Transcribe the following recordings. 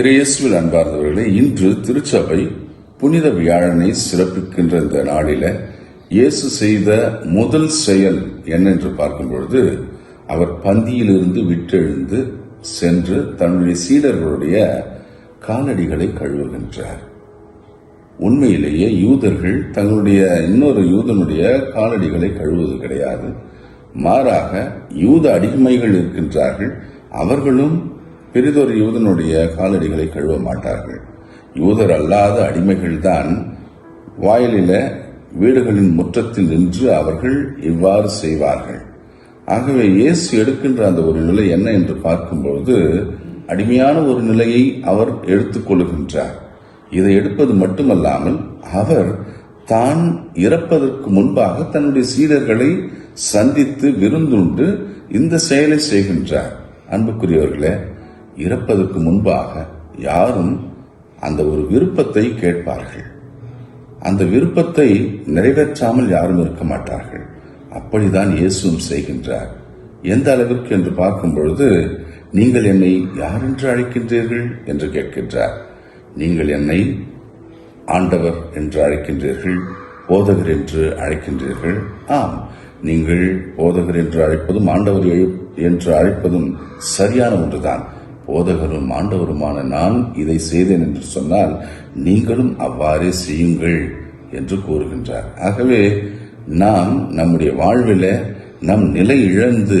இறையேசுவில் அன்பார்ந்தவர்களே இன்று திருச்சபை புனித வியாழனை சிறப்பிக்கின்ற இந்த நாளில இயேசு செய்த முதல் செயல் என்னென்று பார்க்கும் பொழுது அவர் பந்தியிலிருந்து விட்டெழுந்து சென்று தன்னுடைய சீடர்களுடைய காலடிகளை கழுவுகின்றார். உண்மையிலேயே யூதர்கள் தங்களுடைய இன்னொரு யூதனுடைய காலடிகளை கழுவுவது கிடையாது. மாறாக யூத அடிமைகள் இருக்கின்றார்கள். அவர்களும் பெரிதொரு யூதனுடைய காலடிகளை கழுவ மாட்டார்கள். யூதர் அல்லாத அடிமைகள்தான் வாயிலில வீடுகளின் முற்றத்தில் நின்று அவர்கள் இவ்வாறு செய்வார்கள். ஆகவே இயேசு எடுக்கின்ற அந்த ஒரு நிலை என்ன என்று பார்க்கும்பொழுது அடிமையான ஒரு நிலையை அவர் எடுத்துக்கொள்கின்றார் இதை எடுப்பது மட்டுமல்லாமல் அவர் தான் இறப்பதற்கு முன்பாக தன்னுடைய சீடர்களை சந்தித்து விருந்துண்டு இந்த செயலை செய்கின்றார். அன்புக்குரியவர்களே இறப்பதற்கு முன்பாக யாரும் அந்த ஒரு விருப்பத்தை கேட்பார்கள். அந்த விருப்பத்தை நிறைவேற்றாமல் யாரும் இருக்க மாட்டார்கள். அப்படிதான் இயேசுவும் செய்கின்றார். எந்த அளவிற்கு என்று பார்க்கும் பொழுது நீங்கள் என்னை யார் என்று அழைக்கின்றீர்கள் என்று கேட்கின்றார். நீங்கள் என்னை ஆண்டவர் என்று அழைக்கின்றீர்கள் போதகர் என்று அழைக்கின்றீர்கள். ஆம் நீங்கள் போதகர் என்று அழைப்பதும் ஆண்டவர் என்று அழைப்பதும் சரியான ஒன்றுதான். போதகரும் ஆண்டவருமான நான் இதை செய்தேன் என்று சொன்னால் நீங்களும் அவ்வாறே செய்யுங்கள் என்று கூறுகின்றார். ஆகவே நாம் நம்முடைய வாழ்வில நம் நிலை இழந்து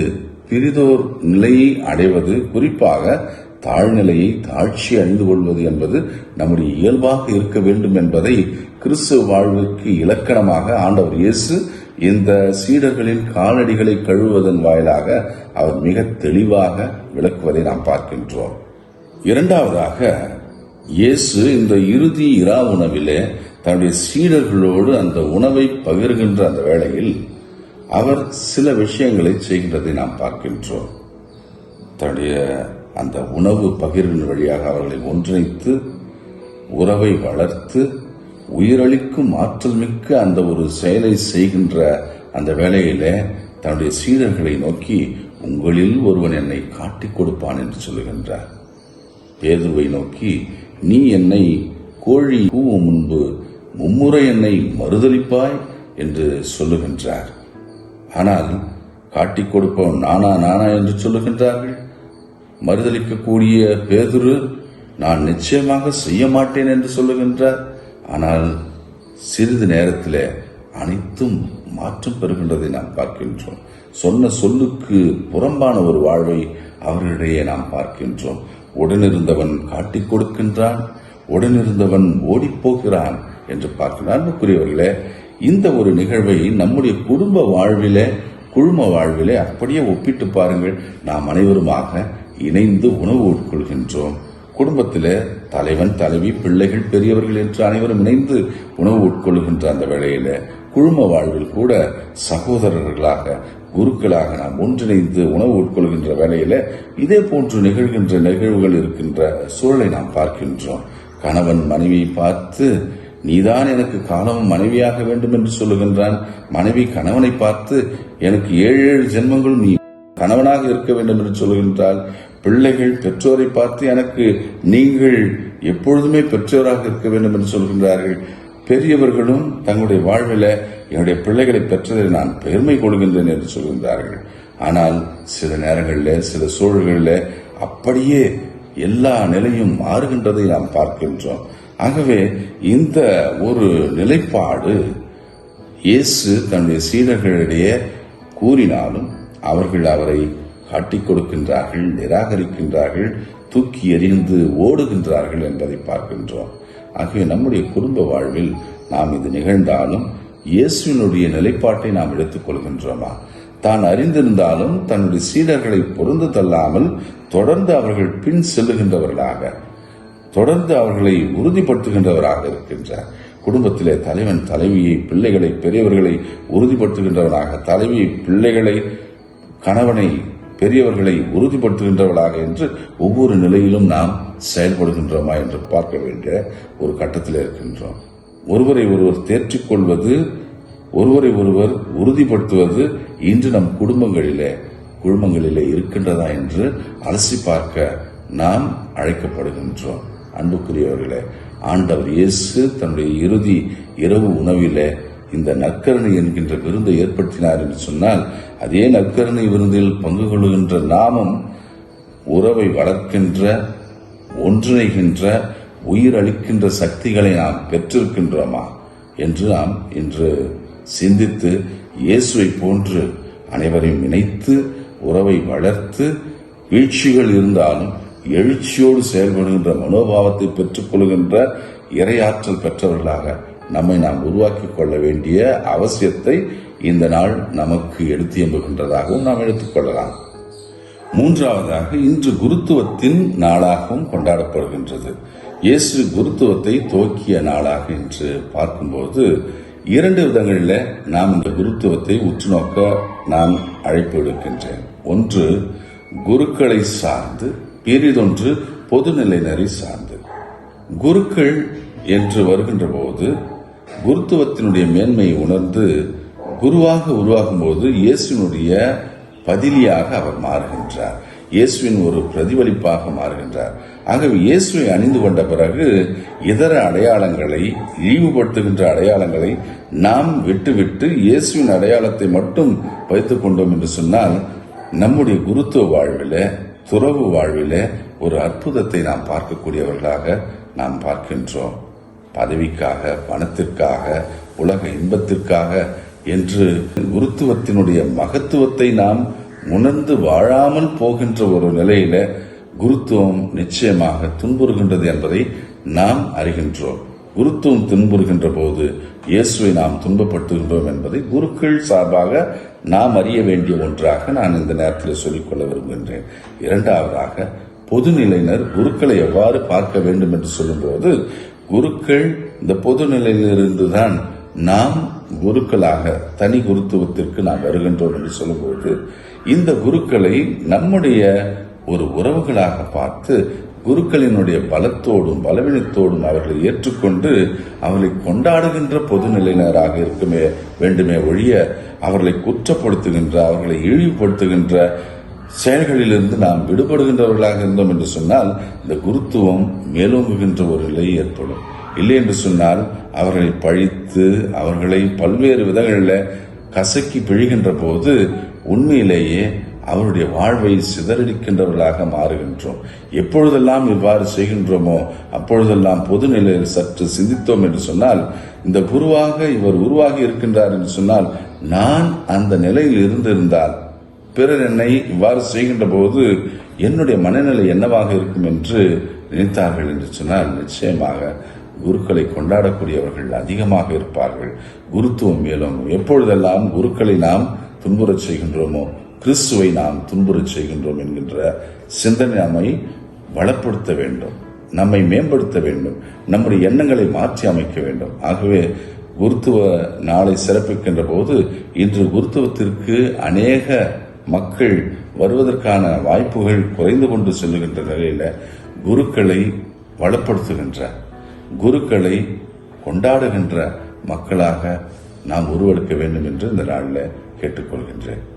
பிரிதோர் நிலையை அடைவது குறிப்பாக தாழ்நிலையை தாழ்ச்சி அணிந்து கொள்வது என்பது நம்முடைய இயல்பாக இருக்க வேண்டும் என்பதை கிறிஸ்துவ வாழ்வுக்கு இலக்கணமாக ஆண்டவர் இயேசு இந்த சீடர்களின் காலடிகளை கழுவுவதன் வாயிலாக அவர் மிக தெளிவாக விளக்குவதை நாம் பார்க்கின்றோம். இரண்டாவதாக இயேசு இந்த இறுதி இரா உணவிலே தன்னுடைய சீடர்களோடு அந்த உணவை பகிர்கின்ற அந்த வேளையில் அவர் சில விஷயங்களை செய்கின்றதை நாம் பார்க்கின்றோம். தன்னுடைய அந்த உணவு பகிர்வின் வழியாக அவர்களை ஒன்றிணைத்து உறவை வளர்த்து உயிரளிக்கும் ஆற்றல் மிக்க அந்த ஒரு செயலை செய்கின்ற அந்த வேளையிலே தன்னுடைய சீடர்களை நோக்கி உங்களில் ஒருவன் என்னை காட்டிக் கொடுப்பான் என்று சொல்லுகின்றார். பேதுருவை நோக்கி நீ என்னை கோழி கூவும் முன்பு மும்முறை என்னை மறுதலிப்பாய் என்று சொல்லுகின்றார். ஆனால் காட்டிக் கொடுப்பவன் நானா நானா என்று சொல்லுகின்றார்கள். மறுதளிக்கக்கூடிய பேதுரு நான் நிச்சயமாக செய்ய மாட்டேன் என்று சொல்லுகின்றார். ஆனால் சிறிது நேரத்தில் அனைத்தும் மாற்றம் பெறுகின்றதை நாம் பார்க்கின்றோம். சொன்ன சொல்லுக்கு புறம்பான ஒரு வாழ்வை அவர்களிடையே நாம் பார்க்கின்றோம். உடனிருந்தவன் காட்டிக் கொடுக்கின்றான் உடனிருந்தவன் ஓடிப்போகிறான் என்று பார்க்கிறான் அன்புக்குரியவர்களே இந்த ஒரு நிகழ்வை நம்முடைய குடும்ப வாழ்விலே குழும வாழ்விலே அப்படியே ஒப்பிட்டு பாருங்கள். நாம் அனைவருமாக இணைந்து உணவு உட்கொள்கின்றோம். குடும்பத்தில் தலைவன் தலைவி பிள்ளைகள் பெரியவர்கள் என்று அனைவரும் இணைந்து உணவு உட்கொள்கின்ற அந்த வேளையில குழும வாழ்வில் கூட சகோதரர்களாக குருக்களாக நாம் ஒன்றிணைந்து உணவு உட்கொள்கின்ற வேளையில இதே போன்று நிகழ்கின்ற நிகழ்வுகள் இருக்கின்ற சூழலை நாம் பார்க்கின்றோம். கணவன் மனைவியை பார்த்து நீதான் எனக்கு காலமும் மனைவியாக வேண்டும் என்று சொல்லுகின்றான். மனைவி கணவனை பார்த்து எனக்கு ஏழு ஏழு ஜென்மங்களும் நீ கணவனாக இருக்க வேண்டும் என்று சொல்லுகின்றால் பிள்ளைகள் பெற்றோரை பார்த்து எனக்கு நீங்கள் எப்பொழுதுமே பெற்றோராக இருக்க வேண்டும் என்று சொல்கின்றார்கள். பெரியவர்களும் தங்களுடைய வாழ்வில் என்னுடைய பிள்ளைகளை பெற்றதை நான் பெருமை கொள்கின்றேன் என்று சொல்கின்றார்கள். ஆனால் சில நேரங்களில் சில சூழல்களில் அப்படியே எல்லா நிலையும் மாறுகின்றதை நாம் பார்க்கின்றோம். ஆகவே இந்த ஒரு நிலைப்பாடு இயேசு தன்னுடைய சீடர்களிடையே கூறினாலும் அவர்கள் அவரை காட்டிக் கொடுக்கின்றார்கள் நிராகரிக்கின்றார்கள் தூக்கி எறிந்து ஓடுகின்றார்கள் என்பதை பார்க்கின்றோம். ஆகவே நம்முடைய குடும்ப வாழ்வில் நாம் இது நிகழ்ந்தாலும் இயேசுவினுடைய நிலைப்பாட்டை நாம் எடுத்துக் கொள்கின்றோமா? தான் அறிந்திருந்தாலும் தன்னுடைய சீடர்களை பொருந்து தள்ளாமல் தொடர்ந்து அவர்கள் பின் செல்லுகின்றவர்களாக தொடர்ந்து அவர்களை உறுதிப்படுத்துகின்றவராக இருக்கின்றார். குடும்பத்திலே தலைவன் தலைவியை பிள்ளைகளை பெரியவர்களை உறுதிப்படுத்துகின்றவனாக தலைவியை பிள்ளைகளை கணவனை பெரியவர்களை உறுதிப்படுத்துகின்றவளாக என்று ஒவ்வொரு நிலையிலும் நாம் செயல்படுகின்றோமா என்று பார்க்க வேண்டிய ஒரு கட்டத்தில் இருக்கின்றோம். ஒருவரை ஒருவர் தேற்றிக்கொள்வது ஒருவரை ஒருவர் உறுதிப்படுத்துவது இன்று நம் குடும்பங்களிலே குழுமங்களிலே இருக்கின்றதா என்று அலசி பார்க்க நாம் அழைக்கப்படுகின்றோம். அன்புக்குரியவர்களே ஆண்டவர் இயேசு தன்னுடைய இறுதி இரவு உணவிலே இந்த நற்கரணை என்கின்ற விருந்தை ஏற்படுத்தினார் என்று சொன்னால் அதே நற்கரணை விருந்தில் பங்கு கொள்கின்ற நாமம் உறவை வளர்க்கின்ற ஒன்றிணைகின்ற உயிர் அளிக்கின்ற சக்திகளை நாம் பெற்றிருக்கின்றோமா என்று நாம் இன்று சிந்தித்து இயேசுவை போன்று அனைவரையும் இணைத்து உறவை வளர்த்து வீழ்ச்சிகள் இருந்தாலும் எழுச்சியோடு செயல்படுகின்ற மனோபாவத்தை பெற்றுக்கொள்கின்ற இரையாற்றல் இறையாற்றல் பெற்றவர்களாக நம்மை நாம் உருவாக்கிக் கொள்ள வேண்டிய அவசியத்தை இந்த நாள் நமக்கு எடுத்து எம்புகின்றதாகவும் நாம் எடுத்துக்கொள்ளலாம் மூன்றாவதாக இன்று குருத்துவத்தின் நாளாகவும் கொண்டாடப்படுகின்றது. இயேசு குருத்துவத்தை துவக்கிய நாளாக இன்று பார்க்கும்போது இரண்டு விதங்களில் நாம் இந்த குருத்துவத்தை உற்று நோக்க நான் அழைப்பு விடுக்கின்றேன். ஒன்று குருக்களை சார்ந்து பெரிதொன்று பொதுநிலையினரை சார்ந்து. குருக்கள் என்று வருகின்ற போது குருத்துவத்தினுடைய மேன்மையை உணர்ந்து குருவாக உருவாகும்போது இயேசுவினுடைய இயேசுனுடைய பதிலியாக அவர் மாறுகின்றார். இயேசுவின் ஒரு பிரதிபலிப்பாக மாறுகின்றார். ஆகவே இயேசுவை அணிந்து கொண்ட பிறகு இதர அடையாளங்களை இழிவுபடுத்துகின்ற அடையாளங்களை நாம் விட்டுவிட்டு இயேசுவின் அடையாளத்தை மட்டும் வைத்துக் கொண்டோம் என்று சொன்னால் நம்முடைய குருத்துவ வாழ்வில் துறவு வாழ்வில் ஒரு அற்புதத்தை நாம் பார்க்கக்கூடியவர்களாக நாம் பார்க்கின்றோம். பதவிக்காக பணத்திற்காக உலக இன்பத்திற்காக என்று குருத்துவத்தினுடைய மகத்துவத்தை நாம் உணர்ந்து வாழாமல் போகின்ற ஒரு நிலையில குருத்துவம் நிச்சயமாக துன்புறுகின்றது என்பதை நாம் அறிகின்றோம். குருத்துவம் துன்புறுகின்ற போது இயேசுவை நாம் துன்பப்படுத்துகின்றோம் என்பதை குருக்கள் சார்பாக நாம் அறிய வேண்டிய ஒன்றாக நான் இந்த நேரத்தில் சொல்லிக்கொள்ள விரும்புகின்றேன். இரண்டாவதாக பொதுநிலையினர் குருக்களை எவ்வாறு பார்க்க வேண்டும் என்று சொல்லும்போது குருக்கள் இந்த பொதுநிலையிலிருந்து தான் நாம் குருக்களாக தனி குருத்துவத்திற்கு நாம் வருகின்றோம் என்று சொல்லும்போது இந்த குருக்களை நம்முடைய ஒரு உறவுகளாக பார்த்து குருக்களினுடைய பலத்தோடும் பலவீனத்தோடும் அவர்களை ஏற்றுக்கொண்டு அவர்களை கொண்டாடுகின்ற பொது நிலையினராக இருக்குமே வேண்டுமே ஒழிய அவர்களை குற்றப்படுத்துகின்ற அவர்களை இழிவுபடுத்துகின்ற செயல்களிலிருந்து நாம் விடுபடுகின்றவர்களாக இருந்தோம் என்று சொன்னால் இந்த குருத்துவம் மேலோங்குகின்ற ஒரு நிலை ஏற்படும். இல்லை என்று சொன்னால் அவர்களை பழித்து அவர்களை பல்வேறு விதங்களில் கசக்கி பிழிகின்ற போது உண்மையிலேயே அவருடைய வாழ்வை சிதறடிக்கின்றவர்களாக மாறுகின்றோம். எப்பொழுதெல்லாம் இவ்வாறு செய்கின்றோமோ அப்பொழுதெல்லாம் பொதுநிலையில் சற்று சிந்தித்தோம் என்று சொன்னால் இந்த குருவாக இவர் உருவாகி இருக்கின்றார் என்று சொன்னால் நான் அந்த நிலையில் இருந்திருந்தால் பிறர் என்னை இவ்வாறு செய்கின்ற போது என்னுடைய மனநிலை என்னவாக இருக்கும் என்று நினைத்தார்கள் என்று சொன்னால் நிச்சயமாக குருக்களை கொண்டாடக்கூடியவர்கள் அதிகமாக இருப்பார்கள். குருத்துவம் மேலும் எப்பொழுதெல்லாம் குருக்களை நாம் துன்புறச் செய்கின்றோமோ கிறிஸ்துவை நாம் துன்புறச் செய்கின்றோம் என்கின்ற சிந்தனை நம்மை வளப்படுத்த வேண்டும் நம்மை மேம்படுத்த வேண்டும் நம்முடைய எண்ணங்களை மாற்றி அமைக்க வேண்டும். ஆகவே குருத்துவ நாளை சிறப்பிக்கின்ற போது இன்று குருத்துவத்திற்கு அநேக மக்கள் வருவதற்கான வாய்ப்புகள் குறைந்து கொண்டு செல்லுகின்ற நிலையில் குருக்களை வளப்படுத்துகின்ற குருக்களை கொண்டாடுகின்ற மக்களாக நாம் உருவெடுக்க வேண்டும் என்று இந்த நாளில் கேட்டுக்கொள்கின்றேன்.